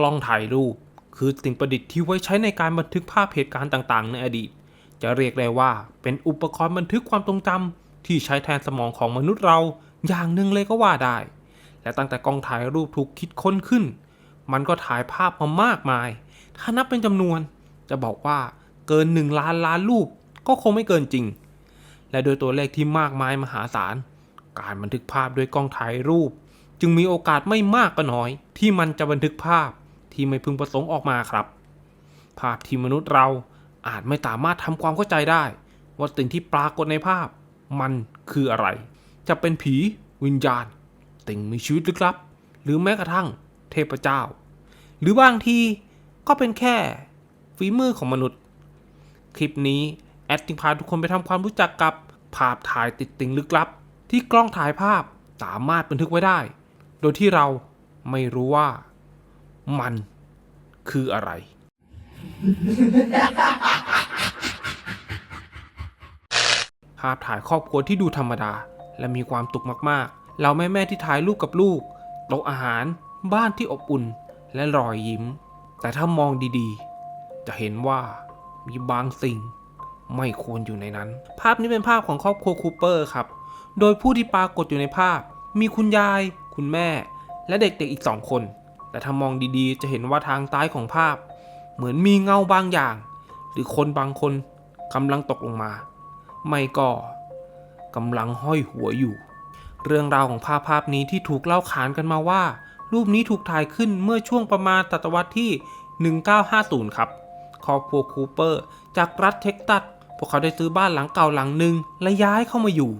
กล้องถ่ายรูป คือสิ่งประดิษฐ์ที่ไว้ใช้ในการบันทึกภาพเหตุการณ์ต่างๆ ในอดีต จะเรียกได้ว่าเป็นอุปกรณ์บันทึกความทรงจำที่ใช้แทนสมองของมนุษย์เราอย่างหนึ่งเลยก็ว่าได้ และตั้งแต่กล้องถ่ายรูปถูกคิดค้นขึ้น มันก็ถ่ายภาพมามากมาย ถ้านับเป็นจำนวน จะบอกว่าเกินหนึ่งล้านล้านรูปก็คงไม่เกินจริง และโดยตัวเลขที่มากมายมหาศาล การบันทึกภาพด้วยกล้องถ่ายรูป จึงมีโอกาสไม่มากก็น้อย ที่มันจะบันทึกภาพ ที่ไม่พึงประสงค์ออกมาครับ ภาพที่มนุษย์เราอาจไม่สามารถทำความเข้าใจได้ ว่าสิ่งที่ปรากฏในภาพ มันคืออะไร จะเป็นผี วิญญาณสิ่งมีชีวิตลึกลับ หรือแม้กระทั่งเทพเจ้า หรือบางทีก็เป็นแค่ฝีมือของมนุษย์ คลิปนี้แอดจึงพาทุกคนไปทำความรู้จักกับภาพถ่ายติดติงลึกลับ ที่กล้องถ่ายภาพสามารถบันทึกไว้ได้ โดยที่เราไม่รู้ว่า มันคืออะไร ภาพถ่ายครอบครัวที่ดูธรรมดา และมีความตุกมากๆ เราแม่แม่ๆที่ถ่ายรูปกับลูก โต๊ะอาหาร บ้านที่อบอุ่น และรอยยิ้ม แต่ถ้ามองดีๆ จะเห็นว่ามีบางสิ่งไม่ควรอยู่ในนั้น ภาพนี้เป็นภาพของครอบครัวคูเปอร์ครับ โดยผู้ที่ปรากฏอยู่ในภาพ มีคุณยาย คุณแม่ และเด็กๆอีกสองคน แต่ถ้ามองดีๆ จะเห็นว่าทางใต้ของภาพ เหมือนมีเงาบางอย่าง หรือคนบางคนกำลังตกลงมา ไม่ก็กำลังห้อยหัวอยู่ เรื่องราวของภาพภาพนี้ที่ถูกเล่าขานกันมาว่า รูปนี้ถูกถ่ายขึ้นเมื่อช่วงประมาณศตวรรษที่ 1950 ครับครอบครัวคูเปอร์ จากรัฐเท็กซัสพวกเขาได้ซื้อบ้านหลังเก่าหลังหนึ่งและย้ายเข้ามาอยู่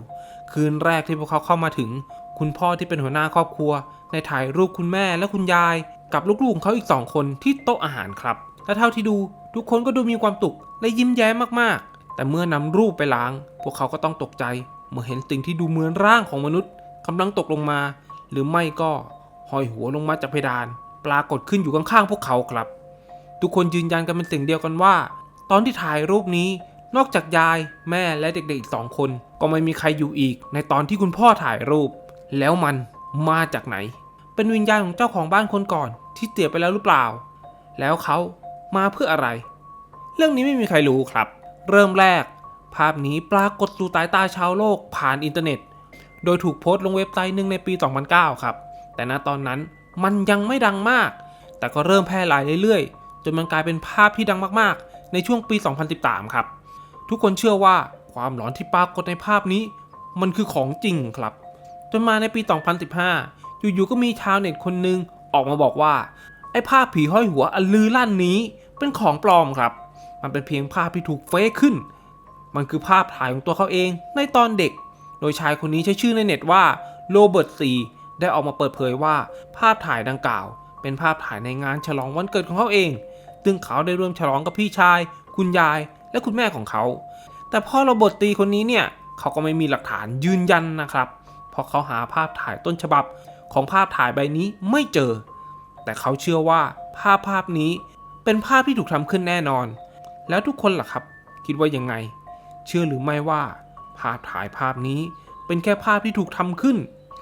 คืนแรกที่พวกเขาเข้ามาถึง คุณพ่อที่เป็นหัวหน้าครอบครัว ได้ถ่ายรูปคุณแม่และคุณยาย กับลูกๆของเขาอีกสองคนที่โต๊ะอาหารครับ และเท่าที่ดูทุกคนก็ดูมีความตุกและยิ้มแย้มมากๆ แต่เมื่อนำรูปไปล้าง พวกเขาก็ต้องตกใจ เมื่อเห็นสิ่งที่ดูเหมือนร่างของมนุษย์กำลังตกลงมา หรือไม่ก็ห้อยหัวลงมาจากเพดาน ปรากฏขึ้นอยู่ข้างๆพวกเขาครับ ทุกคนยืนยันกันเป็นเสียงเดียวกันว่า ตอนที่ถ่ายรูปนี้ นอกจากยาย แม่และเด็กๆอีกสองคน ก็ไม่มีใครอยู่อีก ในตอนที่คุณพ่อถ่ายรูป แล้วมัน มาจากไหน เป็นวิญญาณของเจ้าของบ้านคนก่อน ที่เสียไปแล้วหรือเปล่า แล้วเขามาเพื่ออะไร เรื่องนี้ไม่มีใครรู้ครับ เริ่มแรก ภาพนี้ปรากฏสู่สายตาชาวโลกผ่านอินเทอร์เน็ต โดยถูกโพสต์ลงเว็บไซต์หนึ่งในปี 2009 ครับ แต่ณตอนนั้นมันยังไม่ดังมาก แต่ก็เริ่มแพร่หลายเรื่อยๆ จนมันกลายเป็นภาพที่ดังมากๆ ในช่วงปี 2013 ครับ ทุกคนเชื่อว่าความหลอนที่ปรากฏในภาพนี้ มันคือของจริงครับ จนมาในปี 2015 อยู่ๆก็มีชาวเน็ตคนหนึงออกมาบอกว่า ไอ้ภาพผีห้อยหัวอันลือลั่นนี้เป็นของปลอมครับ มันเป็นเพียงภาพที่ถูกเฟซขึ้น มันคือภาพถ่ายของตัวเขาเองในตอนเด็ก โดยชายคนนี้ใช้ชื่อในเน็ตว่าโรเบิร์ตซีได้ออกมาเปิดเผยว่าภาพถ่ายดังกล่าว เป็นภาพถ่ายในงานฉลองวันเกิดของเขาเอง ซึ่งเขาได้ร่วมฉลองกับพี่ชาย คุณยาย และคุณแม่ของเขา แต่พ่อโรเบิร์ตตีคนนี้เนี่ย เขาก็ไม่มีหลักฐานยืนยันนะครับ ราะเขาหาภาพถ่ายต้นฉบับของภาพถ่ายใบนี้ไม่เจอ แต่เขาเชื่อว่าภาพภาพนี้เป็นภาพที่ถูกทำขึ้นแน่นอน แล้วทุกคนล่ะครับ คิดว่ายังไง เชื่อหรือไม่ว่า ภาพถ่ายภาพนี้เป็นแค่ภาพที่ถูกทำขึ้น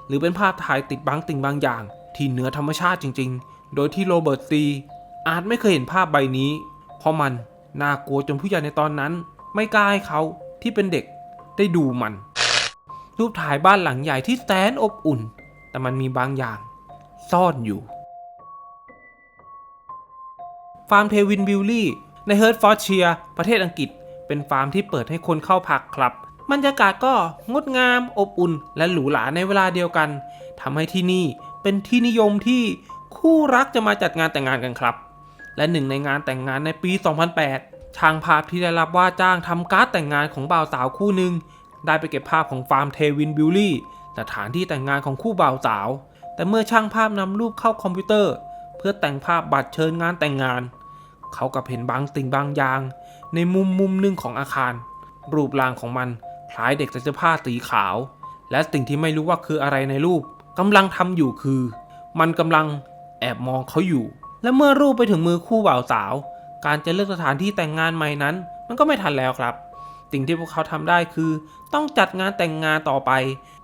หรือเป็นภาพถ่ายติดบางติ่งบางอย่าง ที่เหนือธรรมชาติจริง ๆ โดยที่โรเบิร์ตซีอาจไม่เคยเห็นภาพใบนี้ เพราะมันน่ากลัวจนผู้ใหญ่ในตอนนั้น ไม่กล้าให้เขาที่เป็นเด็กได้ดูมัน รูปถ่ายบ้านหลังใหญ่ที่แสนอบอุ่น แต่มันมีบางอย่าง ซ่อนอยู่ ฟาร์มเทวินบิลลี่ ในเฮิร์ตฟอร์เชียประเทศอังกฤษ เป็นฟาร์มที่เปิดให้คนเข้าพักครับบรรยากาศก็งดงามอบอุ่น และหรูหราในเวลาเดียวกันทำให้ที่นี่เป็นที่นิยมที่คู่รักจะมาจัดงานแต่งงานกันครับ และหนึ่งในงานแต่งงานในปี 2008 ช่างภาพที่ได้รับว่าจ้างทำการ์ดแต่งงานของบ่าวสาวคู่หนึ่ง ได้ไปเก็บภาพของฟาร์มเทวินบิลลี่สถานที่แต่งงานของคู่บ่าวสาว แต่เมื่อช่างภาพนำรูปเข้าคอมพิวเตอร์ เพื่อแต่งภาพบัตรเชิญงานแต่งงาน เขากับเห็นบางสิ่งบางอย่าง ในมุมมุมหนึ่งของอาคาร รูปร่างของมันคล้ายเด็กใส่เสื้อผ้าสีขาว และสิ่งที่ไม่รู้ว่าคืออะไรในรูปกำลังทำอยู่คือ มันกำลังแอบมองเขาอยู่ และเมื่อรูปไปถึงมือคู่บ่าวสาว การจะเลือกสถานที่แต่งงานใหม่นั้น มันก็ไม่ทันแล้วครับ สิ่งที่พวกเขาทำได้คือ ต้องจัดงานแต่งงานต่อไป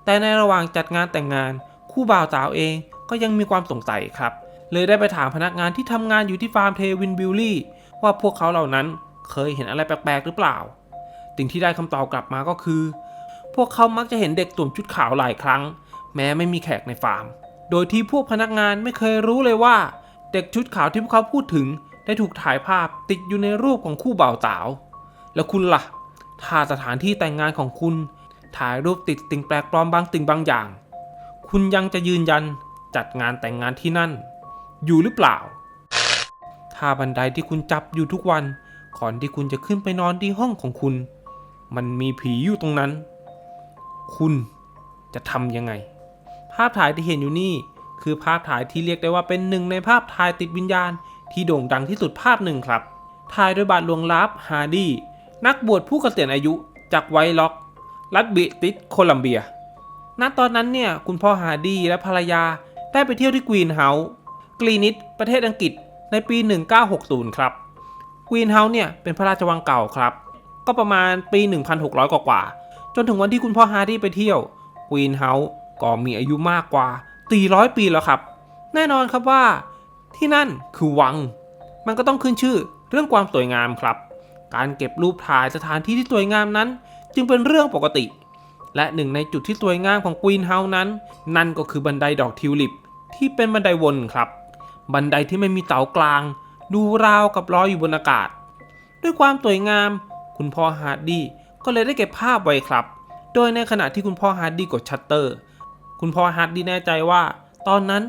แต่ในระหว่างจัดงานแต่งงาน คู่บ่าวสาวเองก็ยังมีความสงสัยครับ เลยได้ไปถามพนักงานที่ทำงานอยู่ที่ฟาร์มเทวินบิลลี่ว่าพวกเขาเหล่านั้นเคยเห็นอะไรแปลกๆหรือเปล่า สิ่งที่ได้คำตอบกลับมาก็คือ พวกเขามักจะเห็นเด็กสวมชุดขาวหลายครั้ง แม้ไม่มีแขกในฟาร์ม โดยที่พวกพนักงานไม่เคยรู้เลยว่า เด็กชุดขาวที่พวกเขาพูดถึงได้ถูกถ่ายภาพติดอยู่ในรูปของคู่บ่าวสาว แล้วคุณล่ะ ถ้าสถานที่แต่งงานของคุณ ถ่ายรูปติดสิ่งแปลกปลอมบางสิ่งบางอย่าง คุณยังจะยืนยันจัดงานแต่งงานที่นั่น อยู่หรือเปล่า ถ้าบันไดที่คุณจับอยู่ทุกวันก่อนที่คุณจะขึ้นไปนอนที่ห้องของคุณ มันมีผีอยู่ตรงนั้น คุณจะทำยังไง ภาพถ่ายที่เห็นอยู่นี่ คือภาพถ่ายที่เรียกได้ว่าเป็นหนึ่งในภาพถ่ายติดวิญญาณ ที่โด่งดังที่สุดภาพหนึ่งครับ ถ่ายโดยบาทหลวงลับฮาร์ดี้ นักบวชผู้เกษียณอายุจากไวล็อก รัฐบิติชโคลัมเบีย ณ ตอนนั้นเนี่ยคุณพ่อฮาร์ดีและภรรยาได้ไปเที่ยวที่กรีนเฮาส์กรีนิชประเทศอังกฤษในปี 1960 ครับกรีนเฮาส์เนี่ยเป็นพระราชวังเก่าครับ ก็ประมาณปี 1,600 กว่ากว่าๆจนถึงวันที่คุณพ่อฮาร์ดีไปเที่ยวกรีนเฮาส์ก็มีอายุมากกว่า 400 ปีแล้วครับ แน่นอนครับว่าที่นั่นคือวัง มันก็ต้องขึ้นชื่อเรื่องความสวยงามครับ การเก็บรูปถ่ายสถานที่ที่สวยงามนั้น จึงเป็นเรื่องปกติ และหนึ่งในจุดที่สวยงามของกรีนเฮาส์นั้น นั่นก็คือบันไดดอกทิวลิป ที่เป็นบันไดวนครับ บันไดที่ไม่มีเสากลาง ดูราวกับลอยอยู่บนอากาศ ด้วยความสวยงาม คุณพ่อฮาร์ดดี้ก็เลยได้เก็บภาพไว้ครับ โดยในขณะที่คุณพ่อฮาร์ดดี้กดชัตเตอร์ คุณพ่อฮาร์ดดี้แน่ใจว่า ตอนนั้น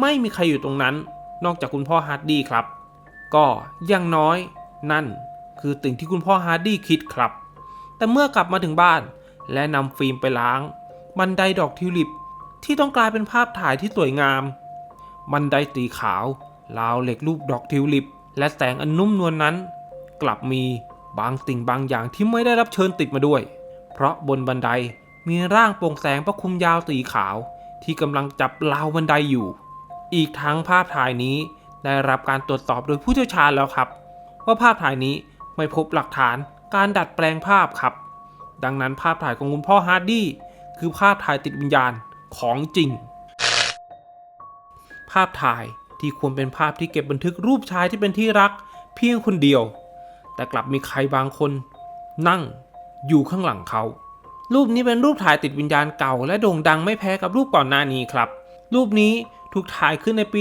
ไม่มีใครอยู่ตรงนั้น นอกจากคุณพ่อฮาร์ดดี้ครับ ก็อยังน้อยนั่น คือสิ่งที่คุณพ่อฮาร์ดดี้คิดครับ แต่เมื่อกลับมาถึงบ้าน และนำฟิล์มไปล้าง บันไดดอกทิวลิป ที่ต้องกลายเป็นภาพถ่ายที่สวยงาม บันไดสีขาวราวเหล็กรูปดอกทิวลิป และแสงอันนุ่มนวลนนั้น กลับมีบางสิ่งบางอย่างที่ไม่ได้รับเชิญติดมาด้วย เพราะบนบันไดมีร่างโปร่งแสงพระคุมยาวสีขาว ที่กำลังจับราวบันไดอยู่ อีกทั้งภาพถ่ายนี้ได้รับการตรวจสอบโดยผู้เชี่ยวชาญแล้วครับ ว่าภาพถ่ายนี้ ไม่พบหลักฐานการดัดแปลงภาพครับ ดังนั้นภาพถ่ายของคุณพ่อฮาร์ดดี้คือภาพถ่ายติดวิญญาณของจริง ภาพถ่ายที่ควรเป็นภาพที่เก็บบันทึกรูปชายที่เป็นที่รักเพียงคนเดียว แต่กลับมีใครบางคน นั่งอยู่ข้างหลังเขา รูปนี้เป็นรูปถ่ายติดวิญญาณเก่า และโด่งดังไม่แพ้กับรูปก่อนหน้านี้ครับ รูปนี้ถูกถ่ายขึ้นในปี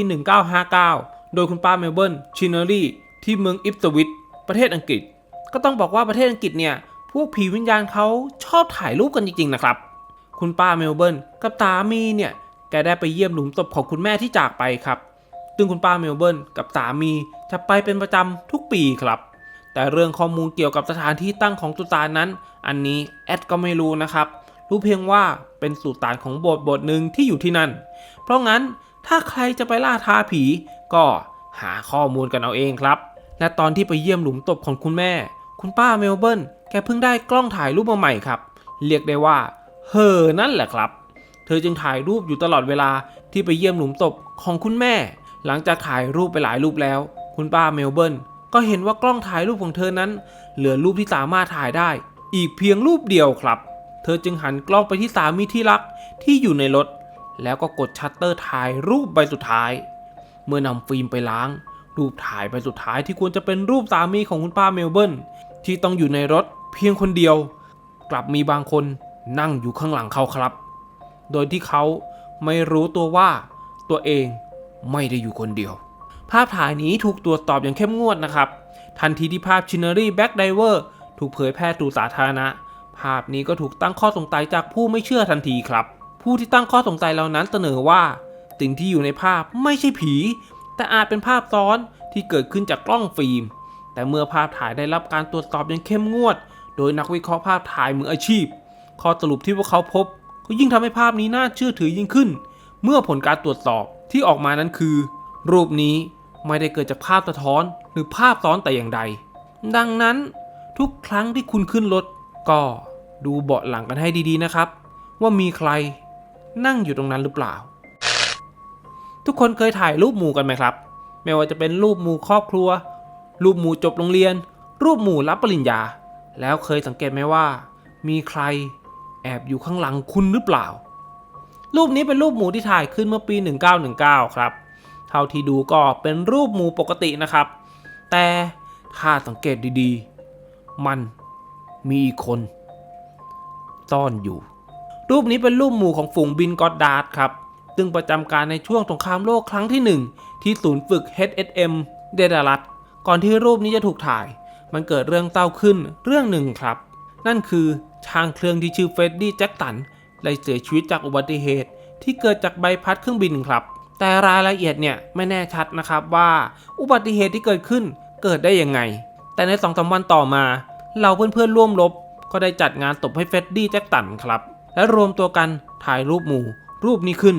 1959 โดยคุณป้าเมลเบิร์นชินเนอรี่ที่เมืองอิปสวิต ประเทศอังกฤษ ก็ต้องบอกว่าประเทศอังกฤษเนี่ยพวกผีวิญญาณเขาชอบถ่ายรูปกันจริงๆนะครับ คุณป้าเมลเบิร์นกับตามีเนี่ยแกได้ไปเยี่ยมหลุมศพของคุณแม่ที่จากไปครับซึ่งคุณป้าเมลเบิร์นกับสามีจะไปเป็นประจำทุกปีครับ แต่เรื่องข้อมูลเกี่ยวกับสถานที่ตั้งของสุสานนั้น อันนี้แอดก็ไม่รู้นะครับ รู้เพียงว่าเป็นสุสานของโบสถ์โบสถ์หนึ่งที่อยู่ที่นั่น เพราะงั้นถ้าใครจะไปล่าท้าผีก็หาข้อมูลกันเอาเองครับ และตอนที่ไปเยี่ยมหลุมศพของคุณแม่ คุณป้าเมลเบิร์นแกเพิ่งได้กล้องถ่ายรูปมาใหม่ครับ เรียกได้ว่าเฮอนั่นแหละครับ เธอจึงถ่ายรูปอยู่ตลอดเวลาที่ไปเยี่ยมหลุมศพของคุณแม่ หลังจากถ่ายรูปไปหลายรูปแล้ว คุณป้าเมลเบิร์นก็เห็นว่ากล้องถ่ายรูปของเธอนั้น เหลือรูปที่สามารถถ่ายได้ อีกเพียงรูปเดียวครับ เธอจึงหันกล้องไปที่สามีที่รักที่อยู่ในรถ แล้วก็กดชัตเตอร์ถ่ายรูปใบสุดท้าย เมื่อนำฟิล์มไปล้าง รูปถ่ายใบสุดท้ายที่ควรจะเป็นรูปสามีของคุณป้าเมลเบิร์นที่ต้องอยู่ในรถเพียงคนเดียว กลับมีบางคนนั่งอยู่ข้างหลังเขาครับ โดยที่เขาไม่รู้ตัวว่าตัวเองไม่ได้อยู่คนเดียว ภาพถ่ายนี้ถูกตรวจสอบอย่างเข้มงวดนะครับ ทันทีที่ภาพชินเนอรี่แบ็กไดเวอร์ถูกเผยแพร่สู่สาธารณะ ภาพนี้ก็ถูกตั้งข้อสงสัยจากผู้ไม่เชื่อทันทีครับ ผู้ที่ตั้งข้อสงสัยเหล่านั้นเสนอว่า สิ่งที่อยู่ในภาพไม่ใช่ผี แต่อาจเป็นภาพซ้อนที่เกิดขึ้นจากกล้องฟิล์ม แต่เมื่อภาพถ่ายได้รับการตรวจสอบอย่างเข้มงวด โดยนักวิเคราะห์ภาพถ่ายมืออาชีพ ข้อสรุปที่พวกเขาพบ ก็ยิ่งทำให้ภาพนี้น่าเชื่อถือยิ่งขึ้น เมื่อผลการตรวจสอบที่ออกมานั้นคือ รูปนี้ไม่ได้เกิดจากภาพสะท้อนหรือภาพซ้อนแต่อย่างใด ดังนั้นทุกครั้งที่คุณขึ้นรถก็ดูเบาะหลังกันให้ดีๆนะครับ ว่ามีใครนั่งอยู่ตรงนั้นหรือเปล่า ทุกคนเคยถ่ายรูปหมู่กันไหมครับ ไม่ว่าจะเป็นรูปหมู่ครอบครัว รูปหมู่จบโรงเรียน รูปหมู่รับปริญญา แล้วเคยสังเกตไหมว่า มีใครแอบอยู่ข้างหลังคุณหรือเปล่า รูปนี้เป็นรูปหมู่ที่ถ่ายขึ้นเมื่อปี 1919 ครับ เท่าที่ดูก็เป็นรูปหมู่ปกตินะครับ แต่ถ้าสังเกตดีๆ มันมีอีกคนซ่อนอยู่ รูปนี้เป็นรูปหมู่ของฝูงบินกอดดาร์ดครับ ซึ่งประจำการในช่วงสงครามโลกครั้งที่ 1 ที่ศูนย์ฝึก HSM เดดารัตก่อนที่รูปนี้จะถูกถ่าย มันเกิดเรื่องเศร้าขึ้นเรื่องหนึ่งครับ นั่นคือช่างเครื่องที่ชื่อเฟรดดี้แจ็คตันได้เสียชีวิตจากอุบัติเหตุ ที่เกิดจากใบพัดเครื่องบินครับ แต่รายละเอียดเนี่ยไม่แน่ชัดนะครับว่าอุบัติเหตุที่เกิดขึ้นเกิดได้ยังไง แต่ในสองสามวันต่อมา เราเพื่อนๆร่วมรบก็ได้จัดงานตบให้เฟรดดี้แจ็คตันครับ และรวมตัวกันถ่ายรูปหมู่ รูปนี้ขึ้น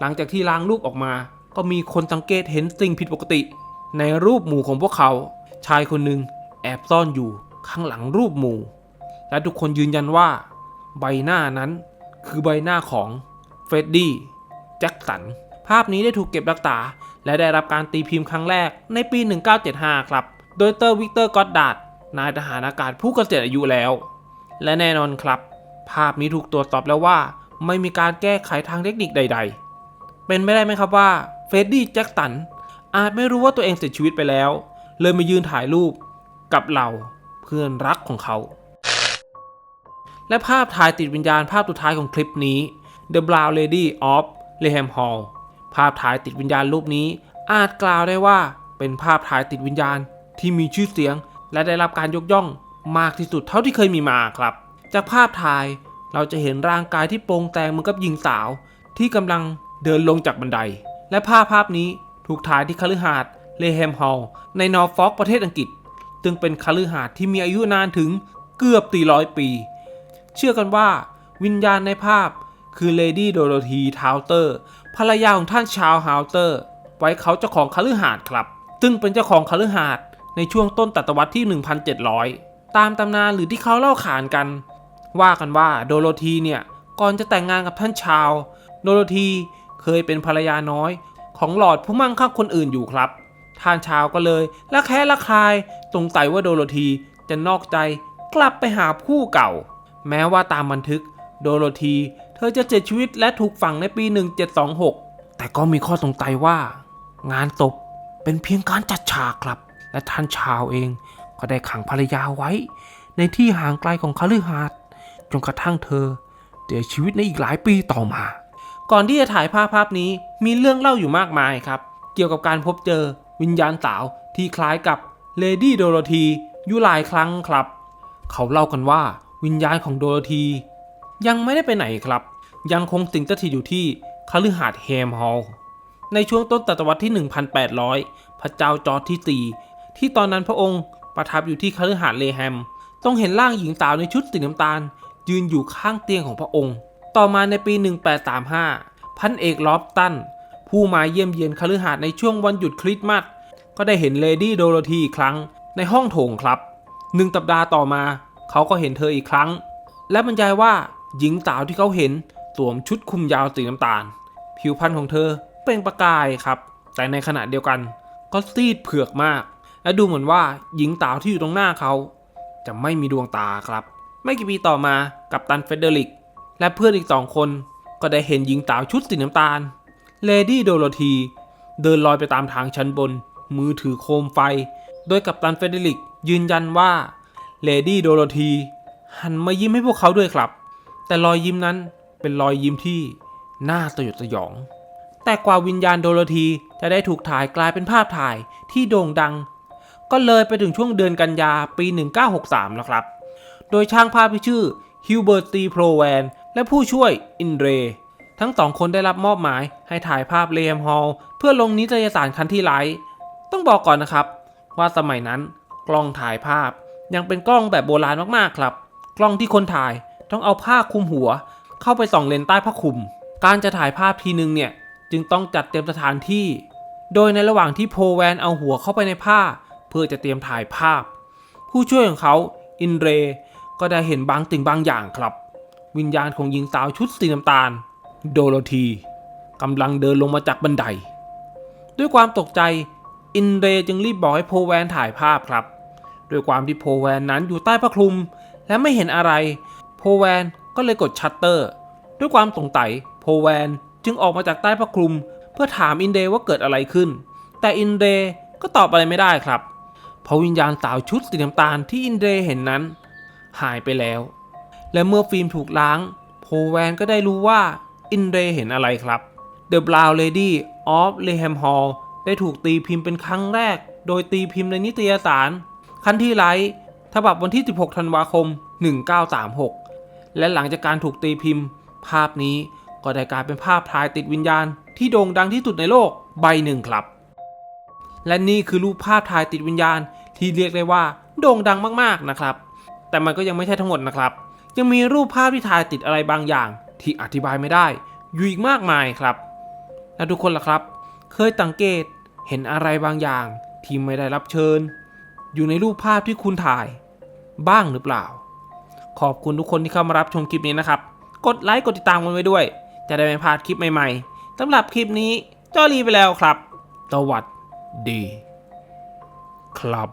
หลังจากที่ล้างรูปออกมา ก็มีคนสังเกตเห็นสิ่งผิดปกติ ในรูปหมู่ของพวกเขา ชายคนหนึ่งแอบซ่อนอยู่ข้างหลังรูปหมู่ และทุกคนยืนยันว่า ใบหน้านั้นคือใบหน้าของเฟรดดี้แจ็คสัน ภาพนี้ได้ถูกเก็บรักษา และได้รับการตีพิมพ์ครั้งแรกในปี 1975 ครับ โดยเตอร์วิกเตอร์กอดดาร์ดนายทหารอากาศผู้เกษียณอายุแล้ว และแน่นอนครับ ภาพนี้ถูกตรวจสอบแล้วว่า ไม่มีการแก้ไขทางเทคนิคใด ๆ เป็นไม่ได้ไหมครับว่าเฟรดดี้แจ็คสันอาจไม่รู้ว่าตัวเองเสียชีวิตไปแล้ว เลยมายืนถ่ายรูปกับเราเพื่อนรักของเขา และภาพถ่ายติดวิญญาณภาพสุดท้ายของคลิปนี้ The Brown Lady of l e h a m Hall ภาพถ่ายติดวิญญาณรูปนี้ อาจกล่าวได้ว่าเป็นภาพถ่ายติดวิญญาณที่มีชื่อเสียง และได้รับการยกย่องมากที่สุดเท่าที่เคยมีมาครับ จากภาพถ่ายเราจะเห็นร่างกายที่โปร่งแตงเหมือนกับหญิงสาวที่กำลัง เดินลงจากบันได และภาพภาพนี้ถูกถ่ายที่คฤหาสน์เลแฮมฮอลล์ในนอร์ฟอกประเทศอังกฤษซึ่งเป็นคฤหาสน์ที่มีอายุนานถึงเกือบ400ปี เชื่อกันว่าวิญญาณในภาพคือเลดี้โดโรธีทาวเตอร์ภรรยาของท่านชาวฮาวเตอร์ ไว้เขาเจ้าของคฤหาสน์ครับ ซึ่งเป็นเจ้าของคฤหาสน์ในช่วงต้นศตวรรษที่ 1,700 ตามตำนานหรือที่เขาเล่าขานกัน ว่ากันว่าโดโรธีเนี่ย ก่อนจะแต่งงานกับท่านชาว โดโรธี เคยเป็นภรรยาน้อย ของหลอดผู้มั่งคั่งคนอื่นอยู่ครับ ท่านชาวก็เลยละแคะละคายสงสัยว่าโดโรธีจะนอกใจกลับไปหาผู้เก่า แม้ว่าตามบันทึก โดโรธี เธอจะเสียชีวิตและถูกฝังในปี 1726 แต่ก็มีข้อสงสัยว่า งานศพเป็นเพียงการจัดฉากครับ และท่านชาวเองก็ได้ขังภรรยาไว้ ในที่ห่างไกลของคฤหาสน์จนกระทั่งเธอเสียชีวิตในอีกหลายปีต่อมา ก่อนที่จะถ่ายภาพภาพนี้มีเรื่องเล่าอยู่มากมายครับ เกี่ยวกับการพบเจอวิญญาณสาวที่คล้ายกับเลดี้โดโรธีอยู่หลายครั้งครับ เขาเล่ากันว่าวิญญาณของโดโรธียังไม่ได้ไปไหนครับ ยังคงสิงสถิตอยู่ที่คฤหาสน์แฮมฮอลล์ในช่วงต้นศตวรรษที่ 1,800 พระเจ้าจอร์จที่ 4 ที่ตอนนั้นพระองค์ประทับอยู่ที่คฤหาสน์เลแฮม ต้องเห็นร่างหญิงสาวในชุดสีน้ำตาล ยืนอยู่ข้างเตียงของพระองค์ ต่อมาในปี 1835 พันเอกลอบตัน ผู้มาเยี่ยมเยียนคฤหาสน์ในช่วงวันหยุดคริสต์มาสก็ได้เห็นเลดี้โดโรธีอีกครั้งในห้องโถงครับหนึ่งสัปดาห์ต่อมา เขาก็เห็นเธออีกครั้ง และบรรยายว่าหญิงสาวที่เขาเห็นสวมชุดคลุมยาวสีน้ำตาล ผิวพรรณของเธอเปล่งประกายครับ แต่ในขณะเดียวกันก็ซีดเผือกมาก และดูเหมือนว่าหญิงสาวที่อยู่ตรงหน้าเขา จะไม่มีดวงตาครับ ไม่กี่ปีต่อมากับตันเฟเดริก และเพื่อนอีกสองคนก็ได้เห็นหญิงสาวชุดสีน้ำตาล เลดี้โดโรธีเดินลอยไปตามทางชั้นบน มือถือโคมไฟ โดยกัปตันเฟเดริกยืนยันว่าเลดี้โดโรธีหันมายิ้มให้พวกเขาด้วยครับ แต่รอยยิ้มนั้นเป็นรอยยิ้มที่น่าสยดสยอง แต่กว่าวิญญาณโดโรธีจะได้ถูกถ่ายกลายเป็นภาพถ่ายที่โด่งดัง ก็เลยไปถึงช่วงเดือนกันยาปี 1963 แล้วครับ โดยช่างภาพที่ชื่อฮิวเบิร์ตตีโพรแวน และผู้ช่วยอินเร ทั้งสองคนได้รับมอบหมายให้ถ่ายภาพเลมฮอลเพื่อลงนิตยสารคันที่ไลท์ต้องบอกก่อนนะครับ ว่าสมัยนั้นกล้องถ่ายภาพ ยังเป็นกล้องแบบโบราณมากๆครับ กล้องที่คนถ่ายต้องเอาผ้าคลุมหัว เข้าไปส่องเลนใต้ผ้าคลุม การจะถ่ายภาพทีนึงเนี่ยจึงต้องจัดเตรียมสถานที่ โดยในระหว่างที่โพแวนเอาหัวเข้าไปในผ้า เพื่อจะเตรียมถ่ายภาพ ผู้ช่วยของเขาอินเร ก็ได้เห็นบางสิ่งบางอย่างครับ วิญญาณของหญิงสาวชุดสีน้ำตาล โดโรธีกำลังเดินลงมาจากบันได ด้วยความตกใจอินเรจึงรีบบอกให้โพแวนถ่ายภาพครับ ด้วยความที่โพแวนนั้นอยู่ใต้ผ้าคลุม และไม่เห็นอะไร โพแวนก็เลยกดชัตเตอร์ ด้วยความสงสัยโพแวนจึงออกมาจากใต้ผ้าคลุมพพื่อถามอินเดย์ว่าเกิดอะไรขึ้น แต่อินเดย์ก็ตอบอะไรไม่ได้ครับ เพราะวิญญาณสาวชุดสีน้ำตาลที่อินเดย์เห็นนั้น หายไปแล้ว และเมื่อฟิล์มถูกล้าง โพแวนก็ได้รู้ว่าอินเดย์เห็นอะไรครับ The Brown Lady of l e h a m Hall ได้ถูกตีพิมพ์เป็นครั้งแรก โดยตีพิมพ์ในนิตยสาร คันที่ไลท์ฉบับวันที่ 16 ธันวาคม 1936 และหลังจากการถูกตีพิมพ์ ภาพนี้ก็ได้กลายเป็นภาพถ่ายติดวิญญาณ ที่โด่งดังที่สุดในโลกใบหนึ่งครับ และนี่คือรูปภาพถ่ายติดวิญญาณที่เรียกได้ว่าโด่งดังมากๆนะครับ แต่มันก็ยังไม่ใช่ทั้งหมดนะครับ ยังมีรูปภาพที่ถ่ายติดอะไรบางอย่าง ที่อธิบายไม่ได้ อยู่อีกมากมายครับ และทุกคนล่ะครับ เคยสังเกตเห็นอะไรบางอย่าง ที่ไม่ได้รับเชิญ อยู่ในรูปภาพที่คุณถ่าย บ้างหรือเปล่า ขอบคุณทุกคนที่เข้ามารับชมคลิปนี้นะครับ กดไลค์กดติดตามกันไว้ด้วย จะได้ไม่พลาดคลิปใหม่ๆสำหรับคลิปนี้จอรีไปแล้วครับสวัสดี ครับ